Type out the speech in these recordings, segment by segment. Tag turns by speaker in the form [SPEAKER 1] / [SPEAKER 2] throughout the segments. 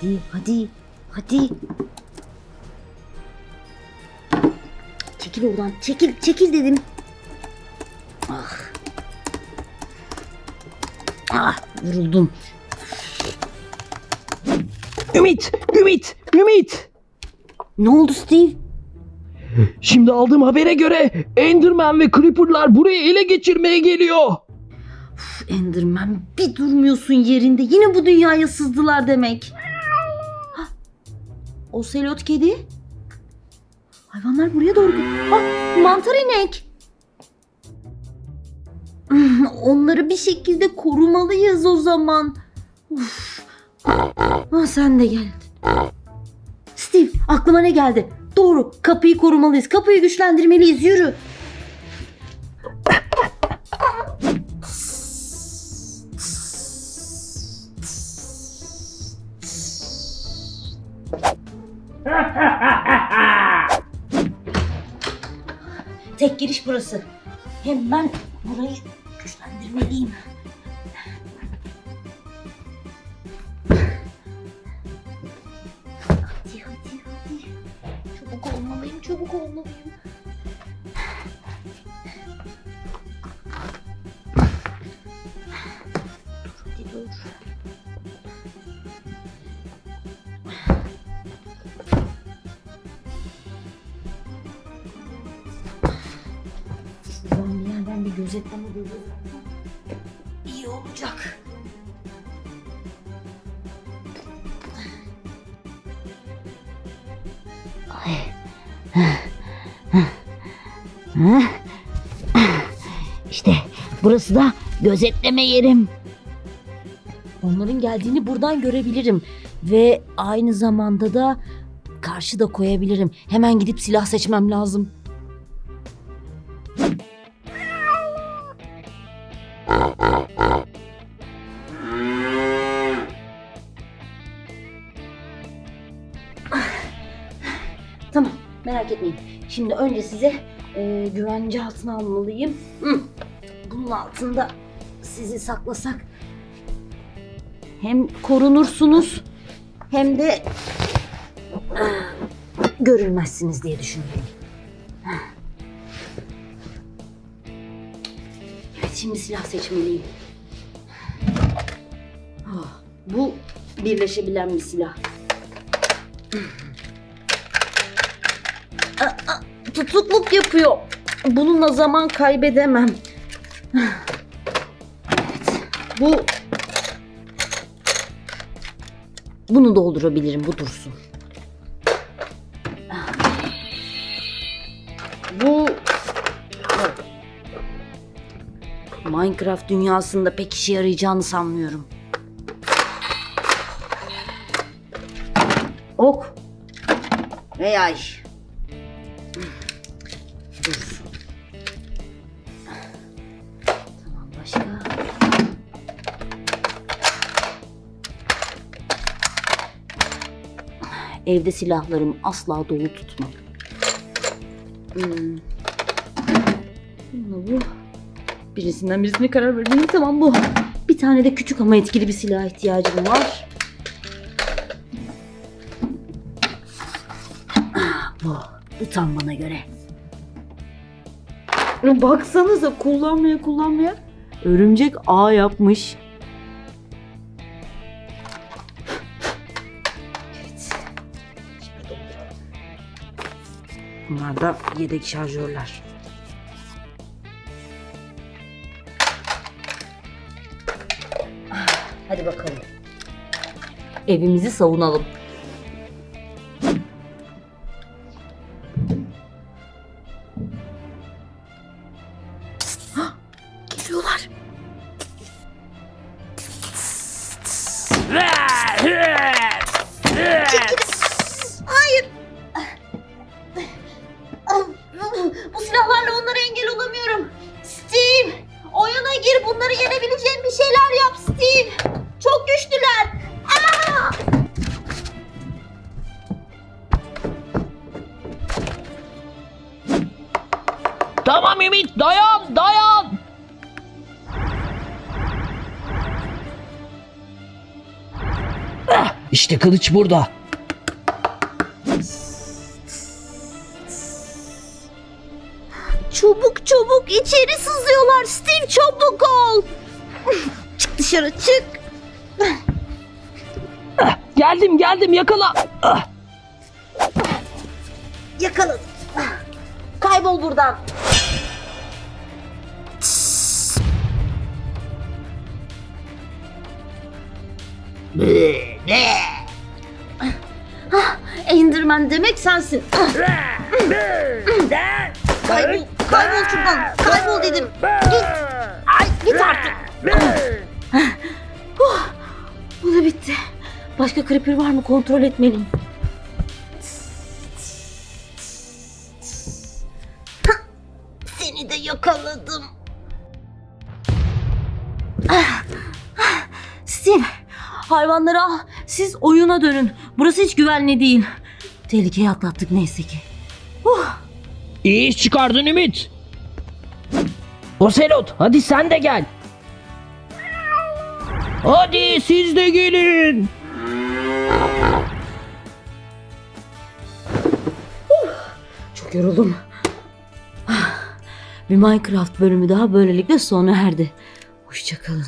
[SPEAKER 1] Hadi hadi hadi. Çekil oradan çekil çekil dedim. Ah. Ah vuruldum.
[SPEAKER 2] Ümit, Ümit, Ümit.
[SPEAKER 1] Ne oldu Steve?
[SPEAKER 2] Şimdi aldığım habere göre Enderman ve Creeper'lar burayı ele geçirmeye geliyor.
[SPEAKER 1] Üf, Enderman bir durmuyorsun yerinde. Yine bu dünyaya sızdılar demek. Hah, O selot kedi. Hayvanlar buraya doğru. Ha, mantar inek. Onları bir şekilde korumalıyız o zaman. Uf. Ha, sen de geldin. Steve aklıma ne geldi? Doğru kapıyı korumalıyız. Kapıyı güçlendirmeliyiz. Yürü. Tek giriş burası. Hem ben burayı güçlendirmeliyim. Hadi hadi hadi. Çabuk olmalıyım, çabuk olmalıyım. Gözetleme gözetleme. İyi olacak. İşte burası da gözetleme yerim. Onların geldiğini buradan görebilirim ve aynı zamanda da karşıda koyabilirim. Hemen gidip silah seçmem lazım. Şimdi önce size e, güvence altına almalıyım. Bunun altında sizi saklasak hem korunursunuz hem de e, görülmezsiniz diye düşünüyorum. Evet şimdi silah seçmeliyim. Ah, bu birleşebilen bir silah. Tutukluk yapıyor. Bununla zaman kaybedemem. Evet. Bu bunu doldurabilirim. Bu dursun. Bu Minecraft dünyasında pek işe yarayacağını sanmıyorum. Ok ve yay. Evde silahlarım asla dolu tutmam. Hmm. Bununla bu. Birisinden birisine karar vermeliyim. Tamam bu. Bir tane de küçük ama etkili bir silaha ihtiyacım var. Bu. Bu tam bana göre. Baksanıza kullanmaya kullanmaya örümcek ağ yapmış. Bunlar da yedek şarjörler. Hadi bakalım. Evimizi savunalım. Geliyorlar.
[SPEAKER 2] İşte kılıç burada.
[SPEAKER 1] Çabuk çabuk içeri sızıyorlar. Steve çabuk ol. Çık dışarı çık.
[SPEAKER 2] Ah, geldim geldim yakala. Ah,
[SPEAKER 1] Yakaladım. Kaybol buradan. Ah, sensin. kaybol, kaybol şuradan. Kaybol dedim. Git. Ay git artık. Huh, Bu da bitti. Başka creeper var mı kontrol etmeliyim. Seni de yakaladım. Steve, hayvanları al. Siz oyuna dönün. Burası hiç güvenli değil. Tehlikeyi atlattık neyse ki. Uh,
[SPEAKER 2] iyi iş çıkardın Ümit. Oselot hadi sen de gel. Hadi siz de gelin.
[SPEAKER 1] çok yoruldum. Ah, Bir Minecraft bölümü daha böylelikle sona erdi. Hoşçakalın.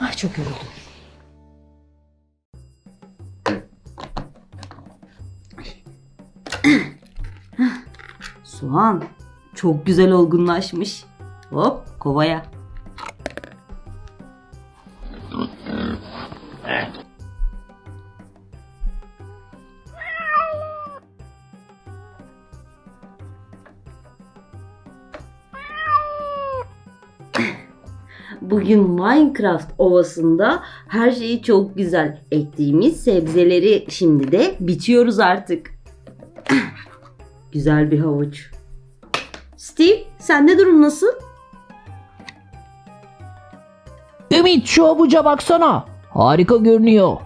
[SPEAKER 1] Ay çok yoruldum. Soğan çok güzel olgunlaşmış. Hop kovaya. Bugün Minecraft ovasında her şeyi çok güzel ektiğimiz sebzeleri şimdi de biçiyoruz artık. güzel bir havuç. Steve, sende durum nasıl?
[SPEAKER 2] Ümit şu avuca baksana. Harika görünüyor.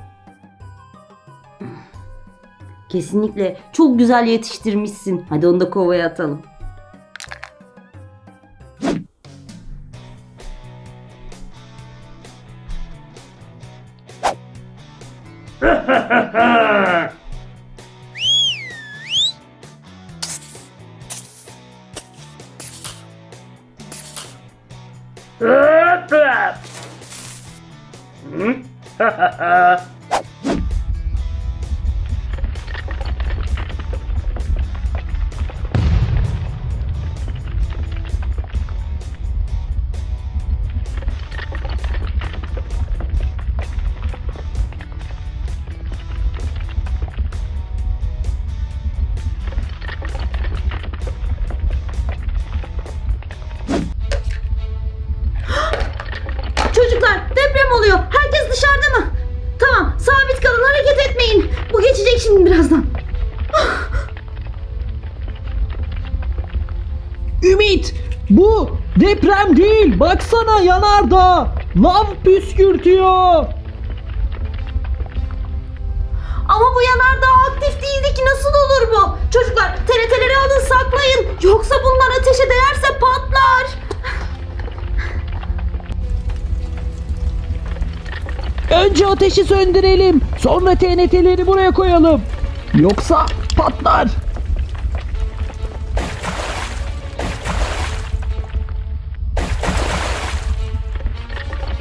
[SPEAKER 1] Kesinlikle çok güzel yetiştirmişsin. Hadi onu da kovaya atalım.
[SPEAKER 2] 哈哈。Deprem değil baksana yanardağ. Lav püskürtüyor.
[SPEAKER 1] Ama bu yanardağ aktif değildi ki nasıl olur bu? Çocuklar TRT'leri alın saklayın. Yoksa bunlar ateşe değerse patlar.
[SPEAKER 2] Önce ateşi söndürelim. Sonra TNT'leri buraya koyalım. Yoksa patlar.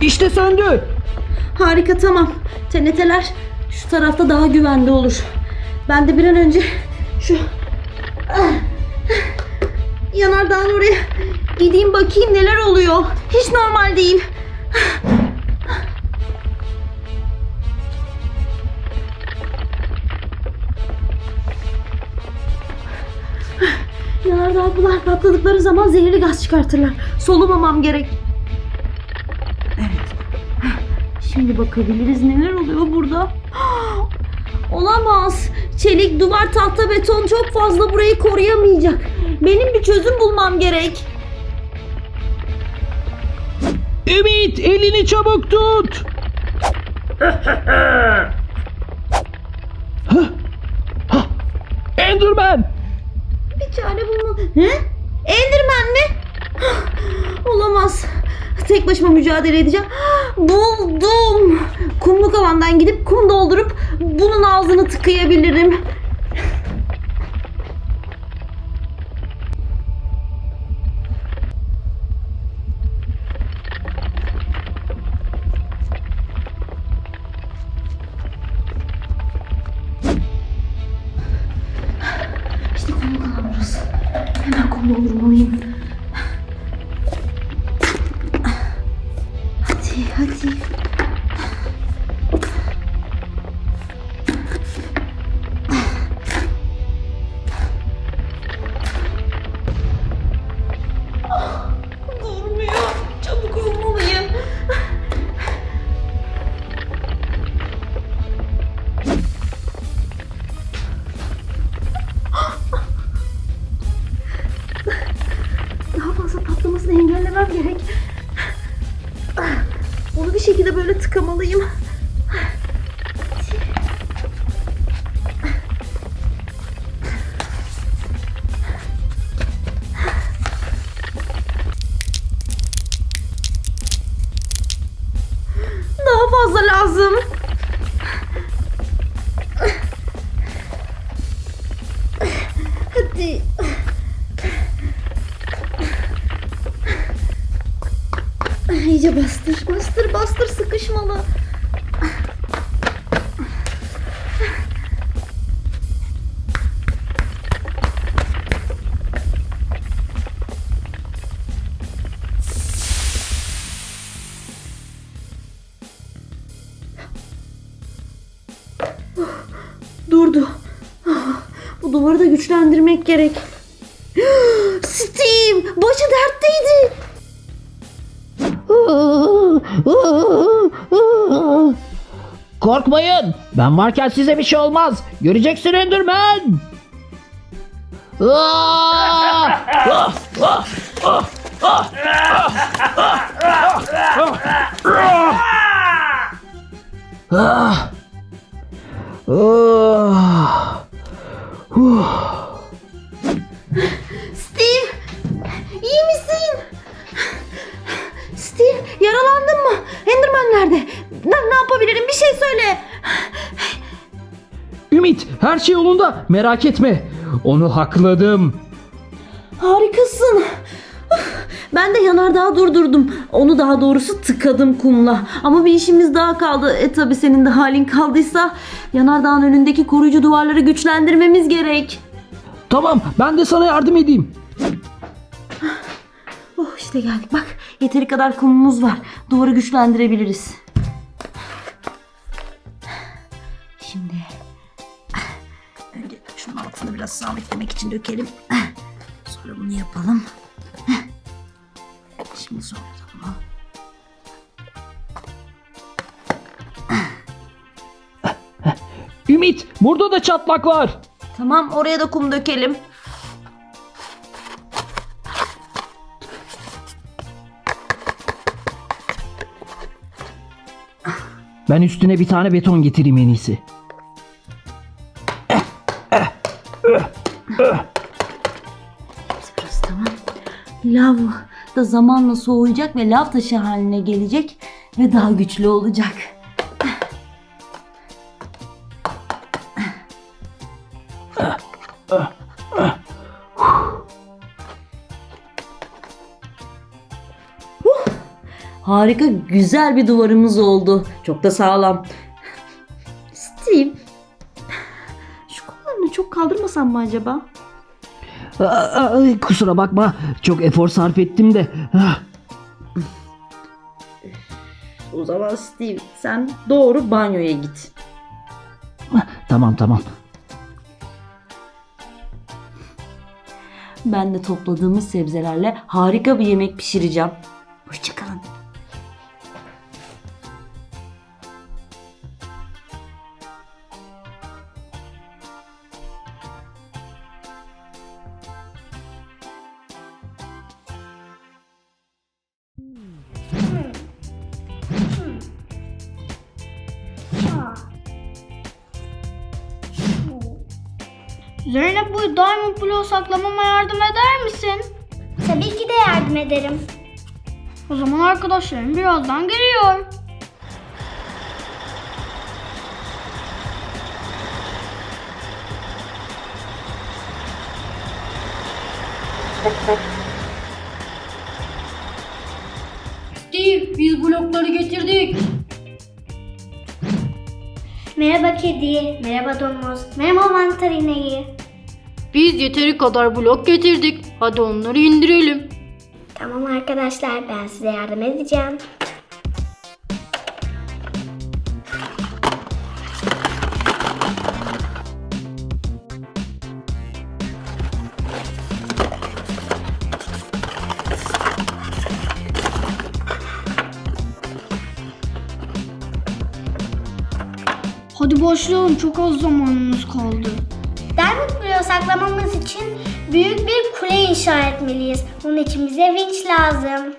[SPEAKER 2] İşte söndü.
[SPEAKER 1] Harika tamam. TNT'ler şu tarafta daha güvende olur. Ben de bir an önce şu yanardağın oraya gideyim bakayım neler oluyor. Hiç normal değil. Yanardağlar patladıkları zaman zehirli gaz çıkartırlar. Solumamam gerek. Şimdi bakabiliriz neler oluyor burada. Olamaz. Çelik, duvar, tahta, beton çok fazla burayı koruyamayacak. Benim bir çözüm bulmam gerek.
[SPEAKER 2] Ümit elini çabuk tut. Hah, hah, Enderman.
[SPEAKER 1] Bir çare bulmam. He? Enderman mi? Olamaz. tek başıma mücadele edeceğim. Buldum. Alandan gidip kum doldurup bunun ağzını tıkayabilirim. Fazla lazım. Güçlendirmek gerek. Steve, başı dertteydi.
[SPEAKER 2] Korkmayın. Ben varken size bir şey olmaz. Göreceksin Enderman. Aa! Ah! Ah!
[SPEAKER 1] Steve, iyi misin? Steve, yaralandın mı? Enderman nerede? Ben ne yapabilirim? Bir şey söyle.
[SPEAKER 2] Ümit her şey yolunda merak etme. Onu hakladım.
[SPEAKER 1] Harikasın. Ben de yanardağı durdurdum. Onu daha doğrusu tıkadım kumla. Ama bir işimiz daha kaldı. E tabi senin de halin kaldıysa yanardağın önündeki koruyucu duvarları güçlendirmemiz gerek.
[SPEAKER 2] Tamam ben de sana yardım edeyim.
[SPEAKER 1] Oh işte geldik. Bak yeteri kadar kumumuz var. Duvarı güçlendirebiliriz. Şimdi önce şunun altını biraz sabitlemek için dökelim. Sonra bunu yapalım. Şimdi sonra bunu.
[SPEAKER 2] Ümit burada da çatlak var.
[SPEAKER 1] Tamam oraya da kum dökelim.
[SPEAKER 2] Ben üstüne bir tane beton getireyim en iyisi.
[SPEAKER 1] Burası tamam. Lav da zamanla soğuyacak ve lav taşı haline gelecek ve daha güçlü olacak. Harika güzel bir duvarımız oldu. Çok da sağlam. Steve. Şu kollarını çok kaldırmasam mı acaba?
[SPEAKER 2] Ay, kusura bakma çok efor sarf ettim de. Ah,
[SPEAKER 1] O zaman Steve sen doğru banyoya git.
[SPEAKER 2] Tamam tamam.
[SPEAKER 1] Ben de topladığımız sebzelerle harika bir yemek pişireceğim.
[SPEAKER 3] Yardım
[SPEAKER 4] ederim.
[SPEAKER 3] O zaman arkadaşlarım birazdan geliyor.
[SPEAKER 5] Steve biz blokları getirdik.
[SPEAKER 4] Merhaba kedi, merhaba domuz, merhaba mantar ineği.
[SPEAKER 5] Biz yeteri kadar blok getirdik. Hadi onları indirelim.
[SPEAKER 4] Tamam arkadaşlar ben size yardım edeceğim.
[SPEAKER 3] Hadi başlayalım çok az zamanımız kaldı.
[SPEAKER 4] Diamond Block'u saklamamız için büyük bir kule inşa etmeliyiz. Bunun için bize vinç lazım.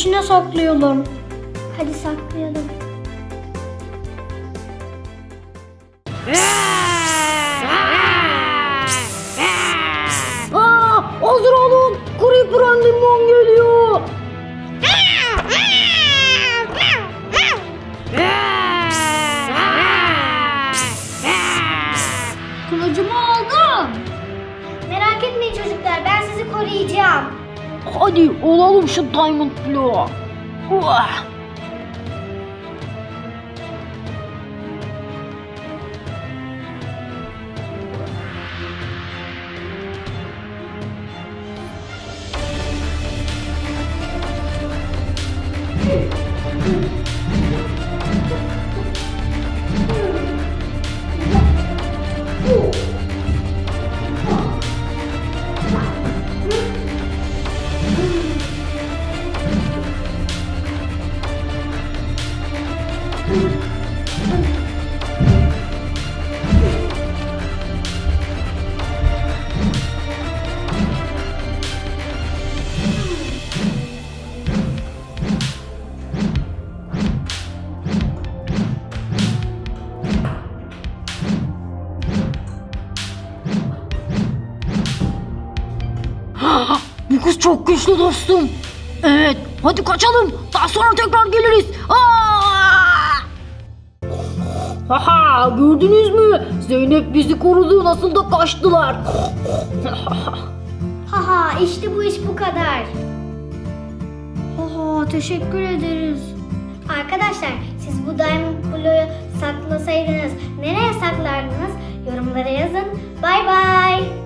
[SPEAKER 3] İçine saklayalım.
[SPEAKER 4] Hadi saklayalım.
[SPEAKER 5] Hadi olalım şu Diamond Block'u. Uah. Kız çok güçlü dostum. Evet, hadi kaçalım. Daha sonra tekrar geliriz. Aa! Haha, gördünüz mü? Zeynep bizi korudu. Nasıl da kaçtılar.
[SPEAKER 4] Haha işte bu iş bu kadar.
[SPEAKER 3] Oha teşekkür ederiz.
[SPEAKER 4] Arkadaşlar siz bu Diamond Blue'yu saklasaydınız nereye saklardınız? Yorumlara yazın. Bay bay.